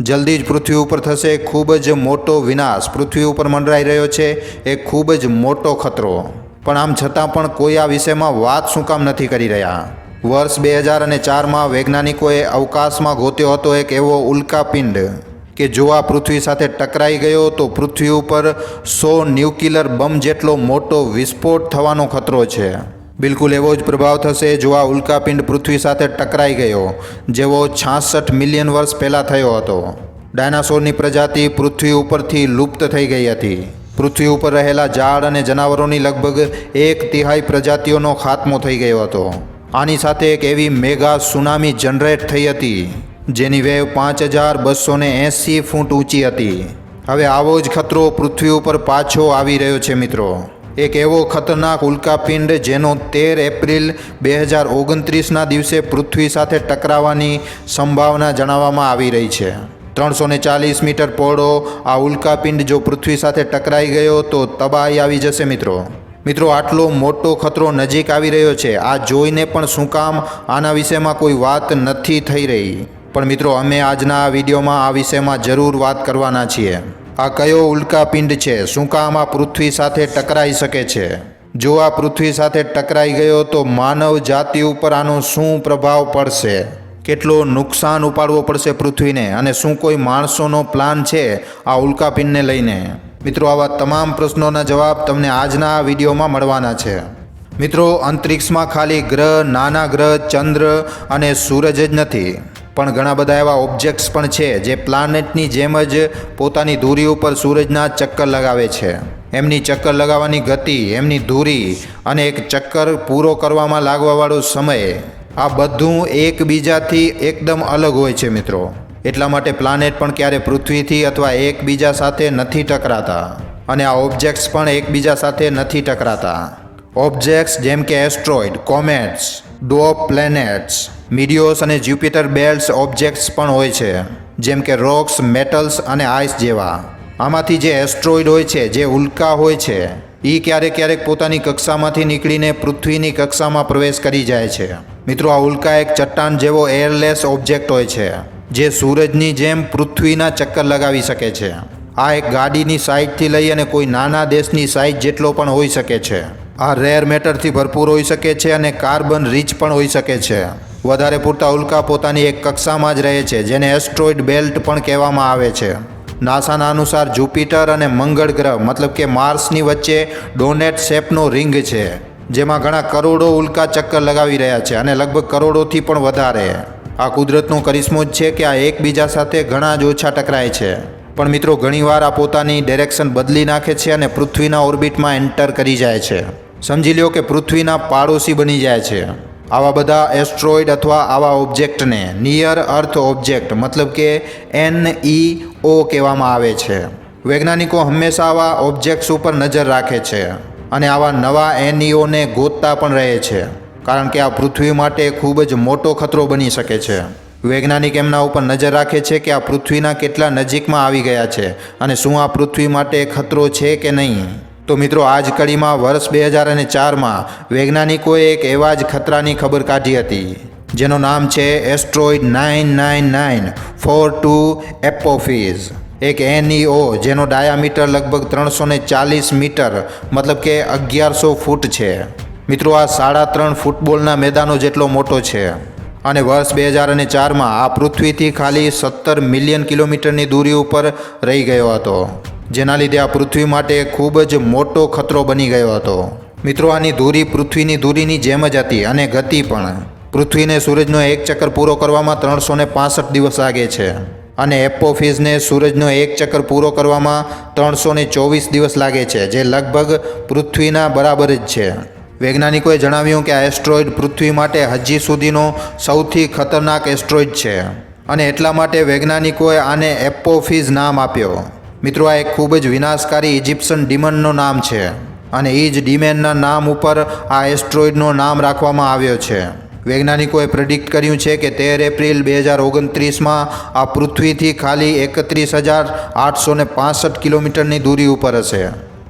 જલ્દી જ પૃથ્વી ઉપર થશે ખૂબ જ મોટો વિનાશ. પૃથ્વી ઉપર મંડરાઈ રહ્યો છે એ ખૂબ જ મોટો ખતરો. પણ આમ છતાં પણ કોઈ આ વિષયમાં વાત શું કામ નથી કરી રહ્યા. વર્ષ બે હજાર અને ચારમાં વૈજ્ઞાનિકોએ અવકાશમાં ગોત્યો હતો એક એવો ઉલ્કાપિંડ કે જો આ પૃથ્વી સાથે ટકરાઈ ગયો તો પૃથ્વી ઉપર સો ન્યુક્લિયર બમ જેટલો મોટો વિસ્ફોટ થવાનો ખતરો છે. બિલકુલ એવો જ પ્રભાવ થશે જો આ ઉલ્કાપિંડ પૃથ્વી સાથે ટકરાઈ ગયો, જેવો છાસઠ મિલિયન વર્ષ પહેલાં થયો હતો. ડાયનાસોરની પ્રજાતિ પૃથ્વી ઉપરથી લુપ્ત થઈ ગઈ હતી. પૃથ્વી ઉપર રહેલા ઝાડ અને જનાવરોની લગભગ એક તિહાઈ પ્રજાતિઓનો ખાત્મો થઈ ગયો હતો. આની સાથે એક એવી મેગા સુનામી જનરેટ થઈ હતી, જેની વેવ પાંચ હજાર બસો ને એંસી ફૂટ ઊંચી હતી. હવે આવો જ ખતરો પૃથ્વી ઉપર પાછો આવી રહ્યો છે મિત્રો. એક એવો ખતરનાક ઉલ્કાપિંડ જેનો તેર એપ્રિલ બે હજાર ઓગણત્રીસના દિવસે પૃથ્વી સાથે ટકરાવાની સંભાવના જણાવવામાં આવી રહી છે. ત્રણસો ને ચાલીસ મીટર પહોળો આ ઉલ્કાપિંડ જો પૃથ્વી સાથે ટકરાઈ ગયો તો તબાહી આવી જશે મિત્રો. મિત્રો, આટલો મોટો ખતરો નજીક આવી રહ્યો છે. આ જોઈને પણ શું કામ? આના વિષયમાં કોઈ વાત નથી થઈ રહી. પણ મિત્રો, અમે આજના વિડીયોમાં આ વિષયમાં જરૂર વાત કરવાના છીએ. આ કયો ઉલ્કાપિંડ છે? શું કામ આ પૃથ્વી સાથે ટકરાઈ શકે છે? જો આ પૃથ્વી સાથે ટકરાઈ ગયો તો માનવ જાતિ ઉપર આનો શું પ્રભાવ પડશે? કેટલો નુકસાન ઉપાડવો પડશે પૃથ્વીને? અને શું કોઈ માણસોનો પ્લાન છે આ ઉલ્કાપિંડને લઈને? મિત્રો, આવા તમામ પ્રશ્નોના જવાબ તમને આજના વિડીયોમાં મળવાના છે. મિત્રો, અંતરિક્ષમાં ખાલી ગ્રહ, નાના ગ્રહ, ચંદ્ર અને સૂરજ જ નથી. પણ ઘણા બધા એવા ઓબ્જેક્ટ્સ પણ છે જે પ્લાનેટની જેમ જ પોતાની ધૂરી ઉપર સૂરજના ચક્કર લગાવે છે. એમની ચક્કર લગાવવાની ગતિ, એમની ધૂરી અને એક ચક્કર પૂરો કરવામાં લાગવાવાળો સમય, આ બધું એકબીજાથી એકદમ અલગ હોય છે મિત્રો. એટલા માટે પ્લાનેટ પણ ક્યારે પૃથ્વીથી અથવા એકબીજા સાથે નથી ટકરાતા અને આ ઓબ્જેક્ટ્સ પણ એકબીજા સાથે નથી ટકરાતા. ઓબ્જેક્ટ્સ જેમ કે asteroid comets dwarf planets meteors અને જ્યુપિટર બેલ્ટ્સ ઓબ્જેક્ટ્સ પણ હોય છે, જેમ કે રોક્સ મેટલ્સ અને આઇસ જેવા. આમાંથી જે એસ્ટ્રોઇડ હોય છે, જે ઉલ્કા હોય છે એ ક્યારેક ક્યારેક પોતાની કક્ષામાંથી નીકળીને પૃથ્વીની કક્ષામાં પ્રવેશ કરી જાય છે. મિત્રો, આ ઉલ્કા એક ચટ્ટાન જેવો એરલેસ ઓબ્જેક્ટ હોય છે, જે સૂરજની જેમ પૃથ્વીના ચક્કર લગાવી શકે છે. આ એક ગાડીની સાઇઝથી લઈ અને કોઈ નાના દેશની સાઇઝ જેટલો પણ હોઈ શકે છે. આ રેર મેટરથી ભરપૂર હોઈ શકે છે અને કાર્બન રીચ પણ હોઈ શકે છે. વધારે પૂરતા ઉલ્કા પોતાની એક કક્ષામાં જ રહે છે, જેને એસ્ટ્રોઇડ બેલ્ટ પણ કહેવામાં આવે છે. નાસાના અનુસાર જુપિટર અને મંગળ ગ્રહ, મતલબ કે માર્સની વચ્ચે ડોનેટ શેપનો રિંગ છે, જેમાં ઘણા કરોડો ઉલ્કા ચક્કર લગાવી રહ્યા છે અને લગભગ કરોડોથી પણ વધારે. આ કુદરતનો કરિશ્મો જ છે કે આ એકબીજા સાથે ઘણા જ ઓછા ટકરાય છે. પણ મિત્રો, ઘણીવાર આ પોતાની ડિરેક્શન બદલી નાખે છે અને પૃથ્વીના ઓર્બિટમાં એન્ટર કરી જાય છે. સમજી લ્યો કે પૃથ્વીના પાડોશી બની જાય છે. આવા બધા એસ્ટ્રોઇડ અથવા આવા ઓબ્જેક્ટને નિયર અર્થ ઓબ્જેક્ટ મતલબ કે એન ઈ ઓ કહેવામાં આવે છે. વૈજ્ઞાનિકો હંમેશા આવા ઓબ્જેક્ટ્સ ઉપર નજર રાખે છે અને આવા નવા એનઈઓને ગોતતા પણ રહે છે, કારણ કે આ પૃથ્વી માટે ખૂબ જ મોટો ખતરો બની શકે છે. વૈજ્ઞાનિક એમના ઉપર નજર રાખે છે કે આ પૃથ્વીના કેટલા નજીકમાં આવી ગયા છે અને શું આ પૃથ્વી માટે ખતરો છે કે નહીં. તો મિત્રો આ જ કડીમાં વર્ષ બે હજાર અને ચારમાં વૈજ્ઞાનિકોએ એક એવા જ ખતરાની ખબર કાઢી હતી, જેનું નામ છે asteroid nine nine nine four two Apophis. એક એનઈઓ જેનો ડાયામીટર લગભગ ત્રણસો ને ચાલીસ મીટર, મતલબ કે અગિયારસો ફૂટ છે. મિત્રો, આ સાડા ત્રણ ફૂટબોલના મેદાનો જેટલો મોટો છે. અને વર્ષ બે હજાર અને ચારમાં આ પૃથ્વીથી ખાલી સત્તર મિલિયન કિલોમીટરની દૂરી ઉપર રહી ગયો હતો. જેના લીધે આ પૃથ્વી માટે ખૂબ જ મોટો ખતરો બની ગયો હતો. મિત્રો, આની ધૂરી પૃથ્વીની ધૂરીની જેમ જ હતી અને ગતિ પણ. પૃથ્વીને સૂરજનો એક ચક્કર પૂરો કરવામાં ત્રણસો ને પાસઠ દિવસ લાગે છે અને એપોફિઝને સૂરજનો એક ચક્કર પૂરો કરવામાં ત્રણસો ને ચોવીસ દિવસ લાગે છે, જે લગભગ પૃથ્વીના બરાબર જ છે. વૈજ્ઞાનિકોએ જણાવ્યું કે આ એસ્ટ્રોઇડ પૃથ્વી માટે હજી સુધીનો સૌથી ખતરનાક એસ્ટ્રોઇડ છે અને એટલા માટે વૈજ્ઞાનિકોએ આને એપોફિઝ નામ આપ્યો. મિત્રો, આ એક ખૂબ જ વિનાશકારી ઇજિપ્શિયન ડિમનનું નામ છે અને એ જ ડિમેનના નામ ઉપર આ એસ્ટ્રોઇડનું નામ રાખવામાં આવ્યો છે. વૈજ્ઞાનિકોએ પ્રેડિક્ટ કર્યું છે કે તેર એપ્રિલ બે હજાર ઓગણત્રીસમાં આ પૃથ્વીથી ખાલી એકત્રીસ હજાર આઠસો ને પાસઠ કિલોમીટરની દૂરી ઉપર હશે.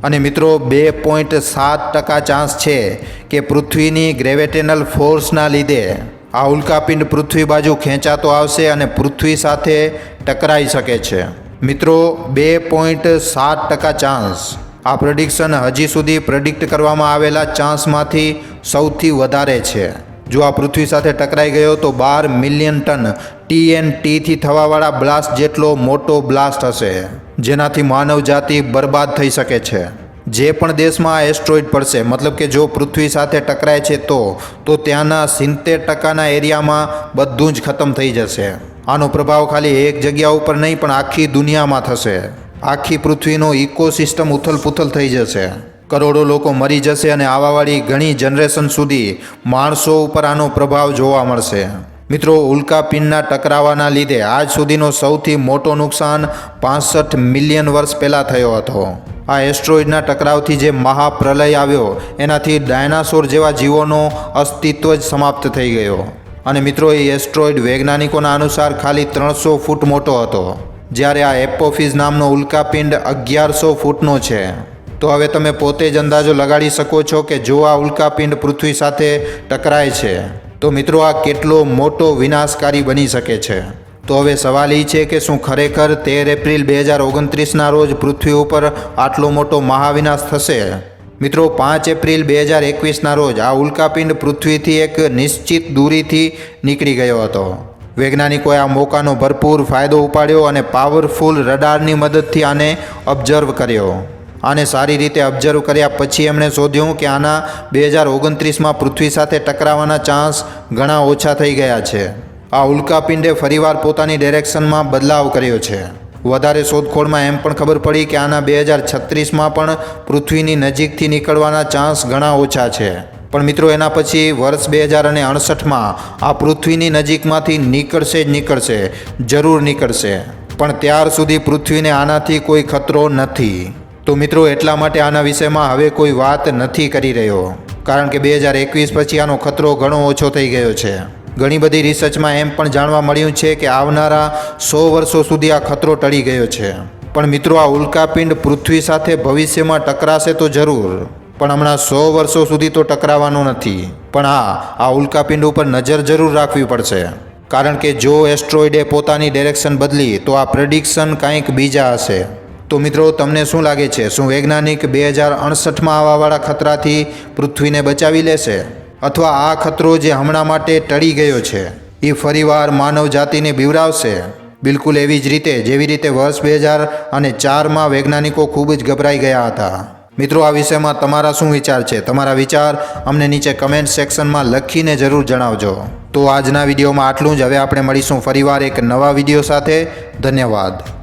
અને મિત્રો, બે પોઈન્ટ સાત ટકા ચાન્સ છે કે પૃથ્વીની ગ્રેવેટેનલ ફોર્સના લીધે આ ઉલ્કાપિંડ પૃથ્વી બાજુ ખેંચાતો આવશે અને પૃથ્વી સાથે ટકરાઈ શકે છે. મિત્રો, બે પોઈન્ટ સાત ટકા ચાન્સ આ પ્રેડિક્શન હજી સુધી પ્રેડિક્ટ કરવામાં આવેલા ચાન્સમાંથી સૌથી વધારે છે. જો આ પૃથ્વી સાથે ટકરાઈ ગયો તો બાર મિલિયન ટન ટીએનટીથી થવાવાળા બ્લાસ્ટ જેટલો મોટો બ્લાસ્ટ હશે, જેનાથી માનવજાતિ બરબાદ થઈ શકે છે. જે પણ દેશમાં એસ્ટ્રોઇડ પડશે, મતલબ કે જો પૃથ્વી સાથે ટકરાય છે તો તો ત્યાંના સિત્તેર ટકાના એરિયામાં બધું જ ખતમ થઈ જશે. આનો પ્રભાવ ખાલી એક જગ્યા ઉપર નહીં, પણ આખી દુનિયામાં થશે. આખી પૃથ્વીનો ઇકોસિસ્ટમ ઉથલપુથલ થઈ જશે. કરોડો લોકો મરી જશે અને આવાવાળી ઘણી જનરેશન સુધી માણસો ઉપર આનો પ્રભાવ જોવા મળશે. મિત્રો ઉલ્કાપિંડના ટકરાવાના લીધે આજ સુધીનો સૌથી મોટો નુકસાન પાસઠ મિલિયન વર્ષ પહેલાં થયો હતો. આ એસ્ટ્રોઇડના ટકરાવથી જે મહાપ્રલય આવ્યો, એનાથી ડાયનાસોર જેવા જીવોનો અસ્તિત્વ જ સમાપ્ત થઈ ગયો. અને મિત્રો, એ એસ્ટ્રોઇડ વૈજ્ઞાનિકોના અનુસાર ખાલી ત્રણસો ફૂટ મોટો હતો. જ્યારે આ એપોફિઝ નામનો ઉલ્કાપિંડ અગિયારસો ફૂટનો છે. તો હવે તમે પોતે જ અંદાજો લગાડી શકો છો કે જો આ ઉલ્કાપિંડ પૃથ્વી સાથે ટકરાય છે, તો મિત્રો આ કેટલો મોટો વિનાશકારી બની શકે છે? તો હવે સવાલ એ છે કે શું ખરેખર તેર એપ્રિલ બે હજાર ઓગણત્રીસના રોજ પૃથ્વી ઉપર આટલો મોટો મહાવિનાશ થશે? મિત્રો, પાંચ એપ્રિલ બે હજાર એકવીસના રોજ આ ઉલ્કાપિંડ પૃથ્વીથી એક નિશ્ચિત દૂરીથી નીકળી ગયો હતો. વૈજ્ઞાનિકોએ આ મોકાનો ભરપૂર ફાયદો ઉપાડ્યો અને પાવરફુલ રડારની મદદથી આને ઓબ્ઝર્વ કર્યો. આને સારી રીતે ઓબ્ઝર્વ કર્યા પછી એમણે શોધ્યું કે આના બે હજાર ઓગણત્રીસમાં પૃથ્વી સાથે ટકરાવાના ચાન્સ ઘણા ઓછા થઈ ગયા છે. આ ઉલ્કાપિંડે ફરીવાર પોતાની ડિરેક્શનમાં બદલાવ કર્યો છે. વધારે શોધખોળમાં એમ પણ ખબર પડી કે આના બે હજાર છત્રીસમાં પણ પૃથ્વીની નજીકથી નીકળવાના ચાન્સ ઘણા ઓછા છે. પણ મિત્રો, એના પછી વર્ષ બે હજાર અને અડસઠમાં આ પૃથ્વીની નજીકમાંથી નીકળશે જ નીકળશે, જરૂર નીકળશે. પણ ત્યાર સુધી પૃથ્વીને આનાથી કોઈ ખતરો નથી. તો મિત્રો, એટલા માટે આના વિષયમાં હવે કોઈ વાત નથી કરી રહ્યો. કારણ કે બે હજાર એકવીસ પછી આનો ખતરો ઘણો ઓછો થઈ ગયો છે. ઘણી બધી રિસર્ચમાં એમ પણ જાણવા મળ્યું છે કે આવનારા સો વર્ષો સુધી આ ખતરો ટળી ગયો છે. પણ મિત્રો, આ ઉલ્કાપિંડ પૃથ્વી સાથે ભવિષ્યમાં ટકરાશે તો જરૂર, પણ હમણાં સો વર્ષો સુધી તો ટકરાવાનું નથી. પણ હા, આ ઉલ્કાપિંડ ઉપર નજર જરૂર રાખવી પડશે. કારણ કે જો એસ્ટ્રોઇડે પોતાની ડિરેક્શન બદલી, તો આ પ્રેડિક્શન કંઈક બીજા હશે. તો મિત્રો, તમને શું લાગે છે? શું વૈજ્ઞાનિક બે હજાર અડસઠમાં આવવાવાળા ખતરાથી પૃથ્વીને બચાવી લેશે? અથવા આ ખતરો જે હમણાં માટે ટળી ગયો છે, એ ફરીવાર માનવ જાતિને બીવરાવશે. બિલકુલ એવી જ રીતે, જેવી રીતે વર્ષ બે હજાર અને ચારમાં વૈજ્ઞાનિકો ખૂબ જ ગભરાઈ ગયા હતા. મિત્રો, આ વિષયમાં તમારા શું વિચાર છે? તમારા વિચાર અમને નીચે કમેન્ટ સેક્શનમાં લખીને જરૂર જણાવજો. તો આજના વિડીયોમાં આટલું જ. હવે આપણે મળીશું ફરીવાર એક નવા વીડિયો સાથે. ધન્યવાદ.